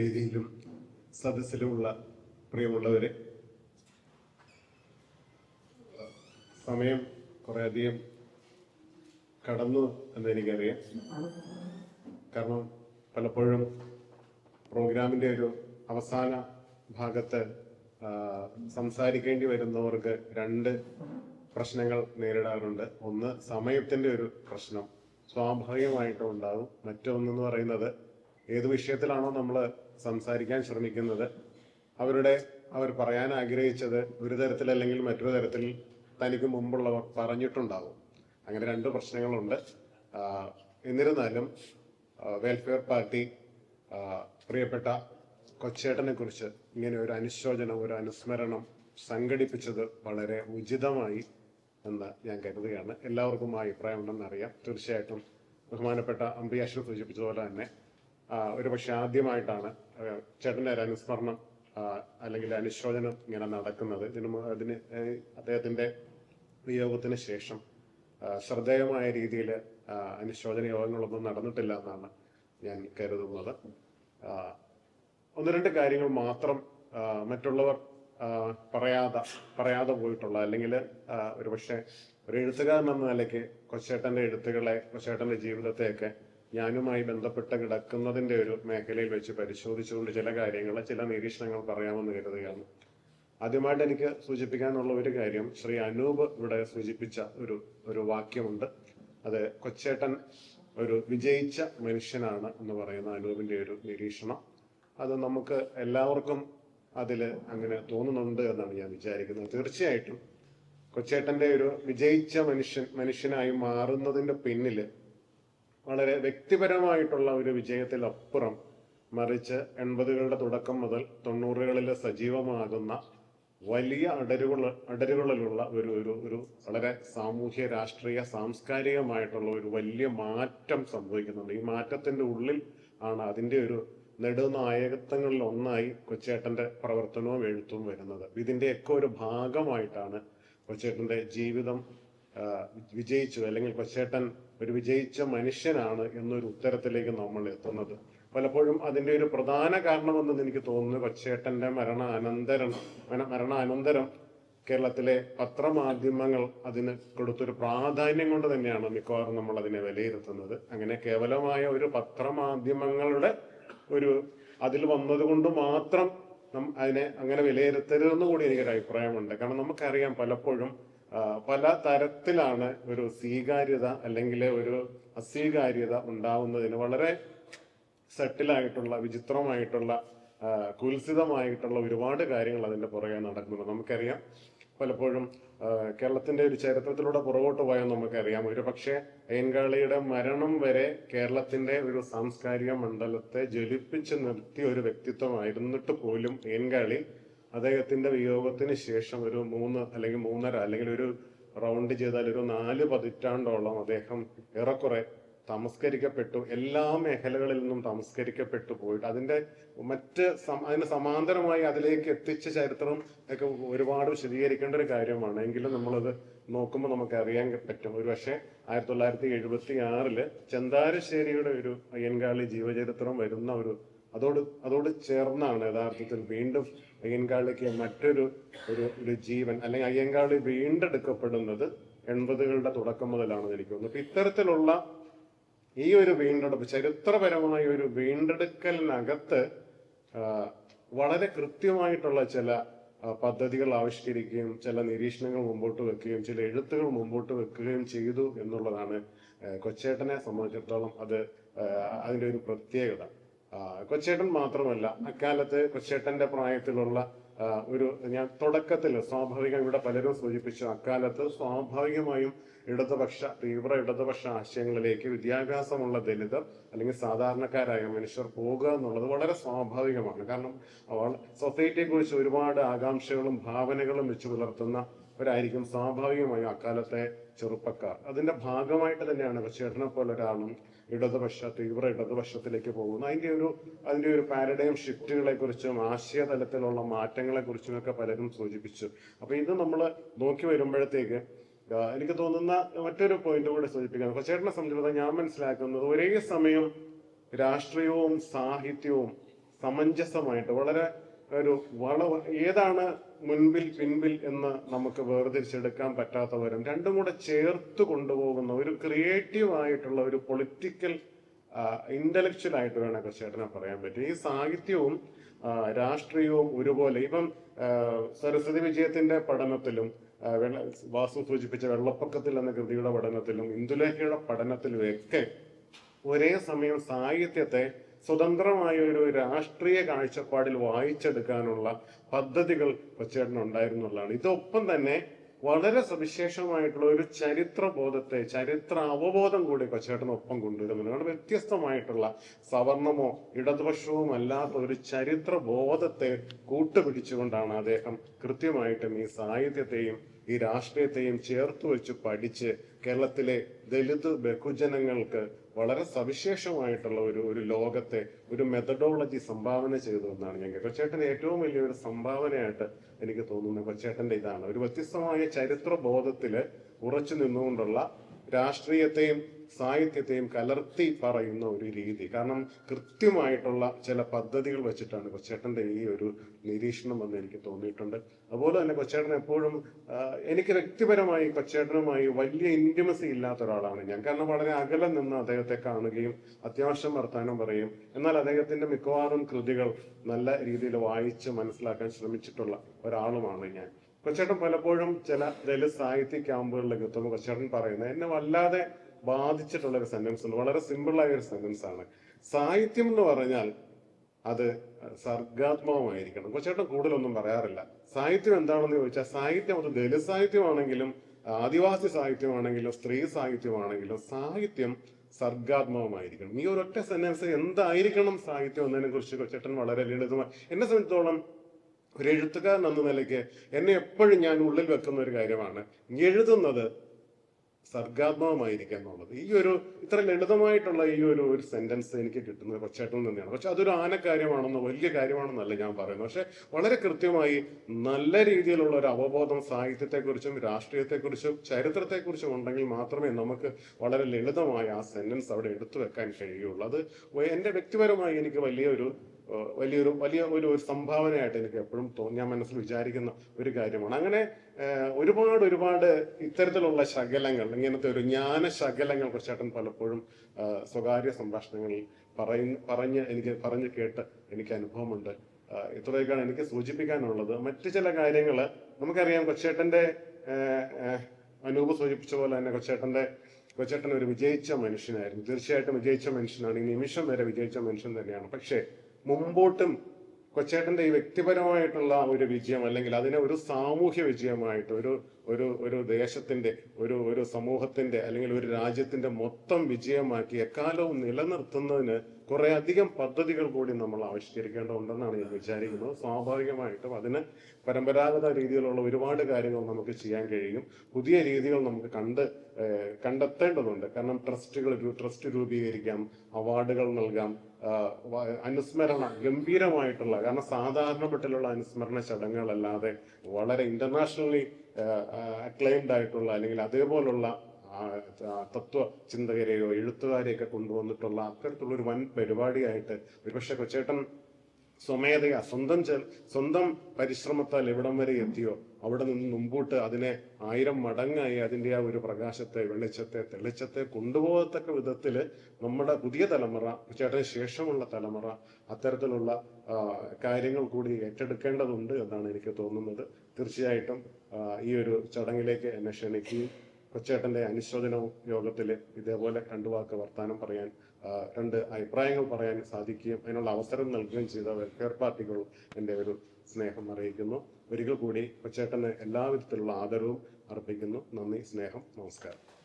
വേദിയിലും സദസ്സിലുമുള്ള പ്രിയമുള്ളവരെ സമയം കുറേയധികം കടന്നു എന്ന് എനിക്കറിയാം കാരണം പലപ്പോഴും പ്രോഗ്രാമിന്റെ ഒരു അവസാന ഭാഗത്ത് സംസാരിക്കേണ്ടി വരുന്നവർക്ക് രണ്ട് പ്രശ്നങ്ങൾ നേരിടാറുണ്ട്. ഒന്ന് സമയത്തിന്റെ ഒരു പ്രശ്നം സ്വാഭാവികമായിട്ടും ഉണ്ടാകും. മറ്റൊന്നെന്ന് പറയുന്നത് ഏത് വിഷയത്തിലാണോ നമ്മൾ സംസാരിക്കാൻ ശ്രമിക്കുന്നത്. അവരുടെ അവർ പറയാൻ ആഗ്രഹിച്ചത് ഒരു തരത്തിൽ അല്ലെങ്കിൽ മറ്റൊരു തരത്തിൽ തനിക്ക് മുമ്പുള്ളവർ പറഞ്ഞിട്ടുണ്ടാവും. അങ്ങനെ രണ്ട് പ്രശ്നങ്ങളുണ്ട്. എന്നിരുന്നാലും വെൽഫെയർ പാർട്ടി പ്രിയപ്പെട്ട കൊച്ചേട്ടനെ കുറിച്ച് ഇങ്ങനെ ഒരു അനുശോചനം ഒരു അനുസ്മരണം സംഘടിപ്പിച്ചത് വളരെ ഉചിതമായി എന്ന് ഞാൻ കരുതുകയാണ്. എല്ലാവർക്കും ആ അഭിപ്രായം ഉണ്ടെന്ന് അറിയാം. തീർച്ചയായിട്ടും ബഹുമാനപ്പെട്ട അമ്പിയാഷ് സൂചിപ്പിച്ചതുപോലെ തന്നെ ആ, ഒരുപക്ഷെ ആദ്യമായിട്ടാണ് ചേട്ടന്റെ ഒരു അനുസ്മരണം അല്ലെങ്കിൽ അനുശോചനം ഇങ്ങനെ നടക്കുന്നത്. ഇതിന് അതിന് അദ്ദേഹത്തിന്റെ വിയോഗത്തിന് ശേഷം ശ്രദ്ധേയമായ രീതിയിൽ അനുശോചന യോഗങ്ങളൊന്നും നടന്നിട്ടില്ല എന്നാണ് ഞാൻ കരുതുന്നത്. ഒന്ന് രണ്ട് കാര്യങ്ങൾ മാത്രം മറ്റുള്ളവർ പറയാതെ പറയാതെ പോയിട്ടുള്ള അല്ലെങ്കിൽ ഒരുപക്ഷെ ഒരു എഴുത്തുകാരൻ എന്ന നിലയ്ക്ക് കൊച്ചേട്ടന്റെ എഴുത്തുകളെ കൊച്ചേട്ടന്റെ ജീവിതത്തെയൊക്കെ ഞാനുമായി ബന്ധപ്പെട്ട് കിടക്കുന്നതിന്റെ ഒരു മേഖലയിൽ വെച്ച് പരിശോധിച്ചുകൊണ്ട് ചില കാര്യങ്ങൾ ചില നിരീക്ഷണങ്ങൾ പറയാമെന്ന് കരുതുകയാണ്. ആദ്യമായിട്ട് എനിക്ക് സൂചിപ്പിക്കാനുള്ള ഒരു കാര്യം ശ്രീ അനൂപ് ഇവിടെ സൂചിപ്പിച്ച ഒരു ഒരു വാക്യമുണ്ട്. അത് കൊച്ചേട്ടൻ ഒരു വിജയിച്ച മനുഷ്യനാണ് എന്ന് പറയുന്ന അനൂപിന്റെ ഒരു നിരീക്ഷണം. അത് നമുക്ക് എല്ലാവർക്കും അതിൽ അങ്ങനെ തോന്നുന്നുണ്ട് എന്നാണ് ഞാൻ വിചാരിക്കുന്നത്. തീർച്ചയായിട്ടും കൊച്ചേട്ടന്റെ ഒരു വിജയിച്ച മനുഷ്യൻ മനുഷ്യനായി മാറുന്നതിന്റെ പിന്നിൽ വളരെ വ്യക്തിപരമായിട്ടുള്ള ഒരു വിജയത്തിലപ്പുറം മറിച്ച് എൺപതുകളുടെ തുടക്കം മുതൽ തൊണ്ണൂറുകളിൽ സജീവമാകുന്ന വലിയ അടരുകൾ അടരുകളിലുള്ള ഒരു ഒരു ഒരു വളരെ സാമൂഹ്യ രാഷ്ട്രീയ സാംസ്കാരികമായിട്ടുള്ള ഒരു വലിയ മാറ്റം സംഭവിക്കുന്നുണ്ട്. ഈ മാറ്റത്തിന്റെ ഉള്ളിൽ ആണ് അതിന്റെ ഒരു നെടുനായകത്വങ്ങളിൽ ഒന്നായി കൊച്ചേട്ടന്റെ പ്രവർത്തനവും എഴുത്തും വരുന്നത്. ഇതിന്റെയൊക്കെ ഒരു ഭാഗമായിട്ടാണ് കൊച്ചേട്ടന്റെ ജീവിതം വിജയിച്ചു അല്ലെങ്കിൽ കൊച്ചേട്ടൻ ഒരു വിജയിച്ച മനുഷ്യനാണ് എന്നൊരു ഉത്തരത്തിലേക്ക് നമ്മൾ എത്തുന്നത്. പലപ്പോഴും അതിന്റെ ഒരു പ്രധാന കാരണമെന്ന് എനിക്ക് തോന്നുന്നു കൊച്ചേട്ടന്റെ മരണാനന്തരം മരണ- മരണാനന്തരം കേരളത്തിലെ പത്രമാധ്യമങ്ങൾ അതിന് കൊടുത്തൊരു പ്രാധാന്യം കൊണ്ട് തന്നെയാണ് മിക്കവാറും നമ്മൾ അതിനെ വിലയിരുത്തുന്നത്. അങ്ങനെ കേവലമായ ഒരു പത്രമാധ്യമങ്ങളുടെ ഒരു അതിൽ വന്നതുകൊണ്ട് മാത്രം അതിനെ അങ്ങനെ വിലയിരുത്തരുതെന്ന് കൂടി എനിക്കൊരു അഭിപ്രായമുണ്ട് കാരണം നമുക്കറിയാം പലപ്പോഴും പല തരത്തിലാണ് ഒരു സ്വീകാര്യത അല്ലെങ്കിൽ ഒരു അസ്വീകാര്യത ഉണ്ടാവുന്നതിന് വളരെ സെറ്റിലായിട്ടുള്ള വിചിത്രമായിട്ടുള്ള കുൽസിതമായിട്ടുള്ള ഒരുപാട് കാര്യങ്ങൾ അതിന്റെ പുറകെ നടക്കുന്നുണ്ട് നമുക്കറിയാം. പലപ്പോഴും കേരളത്തിന്റെ ഒരു ചരിത്രത്തിലൂടെ പുറകോട്ട് പോയാൽ നമുക്കറിയാം. ഒരു പക്ഷേ അയ്യൻകാളിയുടെ മരണം വരെ കേരളത്തിന്റെ ഒരു സാംസ്കാരിക മണ്ഡലത്തെ ജ്വലിപ്പിച്ച് നിർത്തിയ ഒരു വ്യക്തിത്വമായിരുന്നിട്ട് പോലും അയ്യൻകാളി അദ്ദേഹത്തിന്റെ വിയോഗത്തിന് ശേഷം ഒരു മൂന്ന് അല്ലെങ്കിൽ മൂന്നര അല്ലെങ്കിൽ ഒരു റൗണ്ട് ചെയ്താൽ ഒരു നാല് പതിറ്റാണ്ടോളം അദ്ദേഹം ഏറെക്കുറെ തമസ്കരിക്കപ്പെട്ടു. എല്ലാ മേഖലകളിൽ നിന്നും തമസ്കരിക്കപ്പെട്ടു പോയിട്ട് അതിന്റെ മറ്റ് അതിന് സമാന്തരമായി അതിലേക്ക് എത്തിച്ച ചരിത്രം ഒക്കെ ഒരുപാട് വിശദീകരിക്കേണ്ട ഒരു കാര്യമാണ്. എങ്കിലും നമ്മളത് നോക്കുമ്പോൾ നമുക്ക് അറിയാൻ പറ്റും. ഒരു പക്ഷേ ആയിരത്തി തൊള്ളായിരത്തി എഴുപത്തി ആറിൽ ചെന്താരശ്ശേരിയുടെ ഒരു അയ്യൻകാളി ജീവചരിത്രം വരുന്ന ഒരു അതോട് അതോട് ചേർന്നാണ് യഥാർത്ഥത്തിൽ വീണ്ടും അയ്യൻകാളിക്ക് മറ്റൊരു ഒരു ഒരു ജീവൻ അല്ലെങ്കിൽ അയ്യൻകാളി വീണ്ടെടുക്കപ്പെടുന്നത് എൺപതുകളുടെ തുടക്കം മുതലാണെന്ന് എനിക്ക് തോന്നുന്നു. അപ്പൊ ഇത്തരത്തിലുള്ള ഈ ഒരു വീണ്ടെടുപ്പ് ചരിത്രപരമായ ഒരു വീണ്ടെടുക്കലിനകത്ത് വളരെ കൃത്യമായിട്ടുള്ള ചില പദ്ധതികൾ ആവിഷ്കരിക്കുകയും ചില നിരീക്ഷണങ്ങൾ മുമ്പോട്ട് വെക്കുകയും ചില എഴുത്തുകൾ മുമ്പോട്ട് വെക്കുകയും ചെയ്തു എന്നുള്ളതാണ് കൊച്ചേട്ടനെ സംബന്ധിച്ചിടത്തോളം അത് അതിന്റെ ഒരു പ്രത്യേകത. കൊച്ചേട്ടൻ മാത്രമല്ല അക്കാലത്ത് കൊച്ചേട്ടന്റെ പ്രായത്തിലുള്ള ഒരു ഞാൻ തുടക്കത്തിൽ സ്വാഭാവികം ഇവിടെ പലരും സൂചിപ്പിച്ചു അക്കാലത്ത് സ്വാഭാവികമായും ഇടതുപക്ഷ തീവ്ര ഇടതുപക്ഷ ആശയങ്ങളിലേക്ക് വിദ്യാഭ്യാസമുള്ള ദലിതർ അല്ലെങ്കിൽ സാധാരണക്കാരായ മനുഷ്യർ പോകുക എന്നുള്ളത് വളരെ സ്വാഭാവികമാണ്. കാരണം അവൾ സൊസൈറ്റിയെക്കുറിച്ച് ഒരുപാട് ആകാംക്ഷകളും ഭാവനകളും വെച്ച് പുലർത്തുന്ന അവരായിരിക്കും സ്വാഭാവികമായും അക്കാലത്തെ ചെറുപ്പക്കാർ. അതിന്റെ ഭാഗമായിട്ട് തന്നെയാണ് കൊച്ചേട്ടനെ പോലെ ഒരാളും ഇടതുപക്ഷ തീവ്ര ഇടതുപക്ഷത്തിലേക്ക് പോകുന്നു. അതിന്റെ ഒരു അതിന്റെ ഒരു പാരഡൈം ഷിഫ്റ്റുകളെ കുറിച്ചും ആശയ തലത്തിലുള്ള മാറ്റങ്ങളെ കുറിച്ചും ഒക്കെ പലരും സൂചിപ്പിച്ചു. അപ്പൊ ഇത് നമ്മൾ നോക്കി വരുമ്പോഴത്തേക്ക് എനിക്ക് തോന്നുന്ന മറ്റൊരു പോയിന്റ് കൂടെ സൂചിപ്പിക്കാം. കൊച്ചേട്ടനെ സംബന്ധിച്ചിടത്തോളം ഞാൻ മനസ്സിലാക്കുന്നത് ഒരേ സമയം രാഷ്ട്രീയവും സാഹിത്യവും സമഞ്ജസമായിട്ട് വളരെ ഒരു വള ഏതാണ് മുൻപിൽ പിൻപിൽ എന്ന് നമുക്ക് വേർതിരിച്ചെടുക്കാൻ പറ്റാത്തവരും രണ്ടും കൂടെ ചേർത്ത് കൊണ്ടുപോകുന്ന ഒരു ക്രിയേറ്റീവ് ആയിട്ടുള്ള ഒരു പൊളിറ്റിക്കൽ ഇന്റലക്ച്വൽ ആയിട്ട് വേണം ചേട്ടനെ പറയാൻ പറ്റും. ഈ സാഹിത്യവും രാഷ്ട്രീയവും ഒരുപോലെ ഇപ്പം സരസ്വതി വിജയത്തിന്റെ പഠനത്തിലും വാസു സൂചിപ്പിച്ച വെള്ളപ്പൊക്കത്തിൽ എന്ന കൃതിയുടെ പഠനത്തിലും ഇന്ദുലേഖയുടെ പഠനത്തിലും ഒക്കെ ഒരേ സമയം സാഹിത്യത്തെ സ്വതന്ത്രമായ ഒരു രാഷ്ട്രീയ കാഴ്ചപ്പാടിൽ വായിച്ചെടുക്കാനുള്ള പദ്ധതികൾ കൊച്ചേട്ടനുണ്ടായിരുന്നുള്ളതാണ്. ഇതൊപ്പം തന്നെ വളരെ സവിശേഷമായിട്ടുള്ള ഒരു ചരിത്ര ബോധത്തെ ചരിത്ര അവബോധം കൂടി കൊച്ചേട്ടനൊപ്പം കൊണ്ടുവരുന്നുണ്ട്. വ്യത്യസ്തമായിട്ടുള്ള സവർണമോ ഇടതുപക്ഷവും അല്ലാത്ത ഒരു ചരിത്ര ബോധത്തെ കൂട്ടുപിടിച്ചുകൊണ്ടാണ് അദ്ദേഹം കൃത്യമായിട്ടും ഈ സാഹിത്യത്തെയും ഈ രാഷ്ട്രീയത്തെയും ചേർത്ത് വെച്ച് പഠിച്ച് കേരളത്തിലെ ദളിത് ബഹുജനങ്ങൾക്ക് വളരെ സവിശേഷമായിട്ടുള്ള ഒരു ഒരു ലോകത്തെ ഒരു മെത്തഡോളജി സംഭാവന ചെയ്തു എന്നാണ് ഞാൻ കൊച്ചേട്ടന്റെ ഏറ്റവും വലിയൊരു സംഭാവനയായിട്ട് എനിക്ക് തോന്നുന്നത് കൊച്ചേട്ടന്റെ ഇതാണ്. ഒരു വ്യത്യസ്തമായ ചരിത്ര ബോധത്തിൽ ഉറച്ചു നിന്നുകൊണ്ടുള്ള രാഷ്ട്രീയത്തെയും സാഹിത്യത്തെയും കലർത്തി പറയുന്ന ഒരു രീതി. കാരണം കൃത്യമായിട്ടുള്ള ചില പദ്ധതികൾ വെച്ചിട്ടാണ് കൊച്ചേട്ടന്റെ ഈ ഒരു നിരീക്ഷണം എന്ന് എനിക്ക് തോന്നിയിട്ടുണ്ട്. അതുപോലെ തന്നെ കൊച്ചേട്ടൻ എപ്പോഴും എനിക്ക് വ്യക്തിപരമായി കൊച്ചേട്ടനുമായി വലിയ ഇന്റിമസി ഇല്ലാത്ത ഒരാളാണ് ഞാൻ. കാരണം വളരെ അകലെ നിന്ന് അദ്ദേഹത്തെ കാണുകയും അത്യാവശ്യം വർത്താനം പറയും എന്നാൽ അദ്ദേഹത്തിന്റെ മിക്കവാറും കൃതികൾ നല്ല രീതിയിൽ വായിച്ച് മനസ്സിലാക്കാൻ ശ്രമിച്ചിട്ടുള്ള ഒരാളുമാണ് ഞാൻ. കൊച്ചേട്ടൻ പലപ്പോഴും ചില ദലിത് സാഹിത്യ ക്യാമ്പുകളിലേക്ക് എത്തുമ്പോൾ കൊച്ചേട്ടൻ പറയുന്നത് എന്നെ വല്ലാതെ ബാധിച്ചിട്ടുള്ള ഒരു സെന്റൻസ് ഉണ്ട്. വളരെ സിമ്പിളായ ഒരു സെന്റൻസ് ആണ്. സാഹിത്യം എന്ന് പറഞ്ഞാൽ അത് സർഗാത്മകമായിരിക്കണം. കൊച്ചേട്ടൻ കൂടുതലൊന്നും പറയാറില്ല. സാഹിത്യം എന്താണെന്ന് ചോദിച്ചാൽ സാഹിത്യം അത് ദലിത് സാഹിത്യമാണെങ്കിലും ആദിവാസി സാഹിത്യമാണെങ്കിലും സ്ത്രീ സാഹിത്യമാണെങ്കിലും സാഹിത്യം സർഗാത്മകമായിരിക്കണം. ഈ ഒരൊറ്റ സെന്റൻസ് എന്തായിരിക്കണം സാഹിത്യം എന്നതിനെ കുറിച്ച് കൊച്ചേട്ടൻ വളരെ ലളിതമായി എന്നെ സംബന്ധിച്ചോളം ഒരു എഴുത്തുകാരൻ എന്ന നിലയ്ക്ക് എന്നെ എപ്പോഴും ഞാൻ ഉള്ളിൽ വെക്കുന്ന ഒരു കാര്യമാണ്. എഴുതുന്നത് സർഗാത്മകമായിരിക്കുക എന്നുള്ളത്. ഈ ഒരു ഇത്ര ലളിതമായിട്ടുള്ള ഈ ഒരു ഒരു സെന്റൻസ് എനിക്ക് കിട്ടുന്നത് കൊച്ചേട്ടനിൽ തന്നെയാണ് പക്ഷെ അതൊരു ആനക്കാര്യമാണെന്നോ വലിയ കാര്യമാണെന്നല്ല ഞാൻ പറയുന്നത്. പക്ഷെ വളരെ കൃത്യമായി നല്ല രീതിയിലുള്ള ഒരു അവബോധം സാഹിത്യത്തെക്കുറിച്ചും രാഷ്ട്രീയത്തെക്കുറിച്ചും ചരിത്രത്തെക്കുറിച്ചും ഉണ്ടെങ്കിൽ മാത്രമേ നമുക്ക് വളരെ ലളിതമായ ആ സെന്റൻസ് അവിടെ എടുത്തു വെക്കാൻ കഴിയുള്ളൂ. അത് എന്റെ വ്യക്തിപരമായി എനിക്ക് വലിയൊരു വലിയൊരു വലിയ ഒരു സംഭാവനയായിട്ട് എനിക്ക് എപ്പോഴും ഞാൻ മനസ്സിൽ വിചാരിക്കുന്ന ഒരു കാര്യമാണ്. അങ്ങനെ ഒരുപാട് ഒരുപാട് ഇത്തരത്തിലുള്ള ശകലങ്ങൾ ഇങ്ങനത്തെ ഒരു ജ്ഞാന ശകലങ്ങൾ കുറച്ചേട്ടൻ പലപ്പോഴും സ്വകാര്യ സംഭാഷണങ്ങളിൽ പറയുന്ന പറഞ്ഞ് എനിക്ക് പറഞ്ഞു കേട്ട് എനിക്ക് അനുഭവമുണ്ട്. ഇത്രയൊക്കെയാണ് എനിക്ക് സൂചിപ്പിക്കാനുള്ളത്. മറ്റു ചില കാര്യങ്ങൾ നമുക്കറിയാം കൊച്ചേട്ടന്റെ അനൂപ് സൂചിപ്പിച്ച പോലെ തന്നെ കൊച്ചേട്ടന്റെ കൊച്ചേട്ടൻ ഒരു വിജയിച്ച മനുഷ്യനായിരുന്നു. തീർച്ചയായിട്ടും വിജയിച്ച മനുഷ്യനാണ്. ഈ നിമിഷം വരെ വിജയിച്ച മനുഷ്യൻ തന്നെയാണ്. പക്ഷേ മുമ്പോട്ടും കൊച്ചേട്ടന്റെ ഈ വ്യക്തിപരമായിട്ടുള്ള ഒരു വിജയം അല്ലെങ്കിൽ അതിനെ ഒരു സാമൂഹ്യ വിജയമായിട്ട് ഒരു ഒരു ഒരു ദേശത്തിന്റെ ഒരു ഒരു സമൂഹത്തിന്റെ അല്ലെങ്കിൽ ഒരു രാജ്യത്തിന്റെ മൊത്തം വിജയമാക്കി എക്കാലവും നിലനിർത്തുന്നതിന് കുറെ അധികം പദ്ധതികൾ കൂടി നമ്മൾ ആവിഷ്കരിക്കേണ്ടതുണ്ടെന്നാണ് ഞാൻ വിചാരിക്കുന്നത്. സ്വാഭാവികമായിട്ടും അതിന് പരമ്പരാഗത രീതിയിലുള്ള ഒരുപാട് കാര്യങ്ങൾ നമുക്ക് ചെയ്യാൻ കഴിയും. പുതിയ രീതികൾ നമുക്ക് കണ്ട് കണ്ടെത്തേണ്ടതുണ്ട്. കാരണം ട്രസ്റ്റുകൾ ട്രസ്റ്റ് രൂപീകരിക്കാം അവാർഡുകൾ നൽകാം. അനുസ്മരണ ഗംഭീരമായിട്ടുള്ള കാരണം സാധാരണപ്പെട്ടിലുള്ള അനുസ്മരണ ചടങ്ങുകളല്ലാതെ വളരെ ഇന്റർനാഷണലി അക്ലൈംഡ് ആയിട്ടുള്ള അല്ലെങ്കിൽ അതേപോലുള്ള തത്വ ചിന്തകരെയോ എഴുത്തുകാരെയൊക്കെ കൊണ്ടുവന്നിട്ടുള്ള അത്തരത്തിലുള്ള ഒരു വൻ പരിപാടിയായിട്ട് ഒരുപക്ഷെ കൊച്ചേട്ടൻ സ്വമേധയാ സ്വന്തം സ്വന്തം പരിശ്രമത്താൽ എവിടം വരെ എത്തിയോ? അവിടെ നിന്ന് മുമ്പോട്ട് അതിനെ ആയിരം മടങ്ങായി അതിന്റെ ആ ഒരു പ്രകാശത്തെ വെളിച്ചത്തെ തെളിച്ചത്തെ കൊണ്ടുപോകത്തക്ക വിധത്തിൽ നമ്മുടെ പുതിയ തലമുറ ചേട്ടന് ശേഷമുള്ള തലമുറ അത്തരത്തിലുള്ള കാര്യങ്ങൾ കൂടി ഏറ്റെടുക്കേണ്ടതുണ്ട് എന്നാണ് എനിക്ക് തോന്നുന്നത്. തീർച്ചയായിട്ടും ഈ ഒരു ചടങ്ങിലേക്ക് എന്നെ ക്ഷണിക്കുകയും കൊച്ചേട്ടന്റെ അനുശോചനവും യോഗത്തിൽ ഇതേപോലെ രണ്ടു വാക്ക് വർത്താനം പറയാൻ രണ്ട് അഭിപ്രായങ്ങൾ പറയാൻ സാധിക്കുകയും അതിനുള്ള അവസരം നൽകുകയും ചെയ്ത വെൽഫെയർ പാർട്ടികൾ എന്റെ ഒരു സ്നേഹം അറിയിക്കുന്നു. ഒരിക്കൽ കൂടി കൊച്ചേട്ടന് എല്ലാവിധത്തിലുള്ള ആദരവും അർപ്പിക്കുന്നു. നന്ദി സ്നേഹം നമസ്കാരം.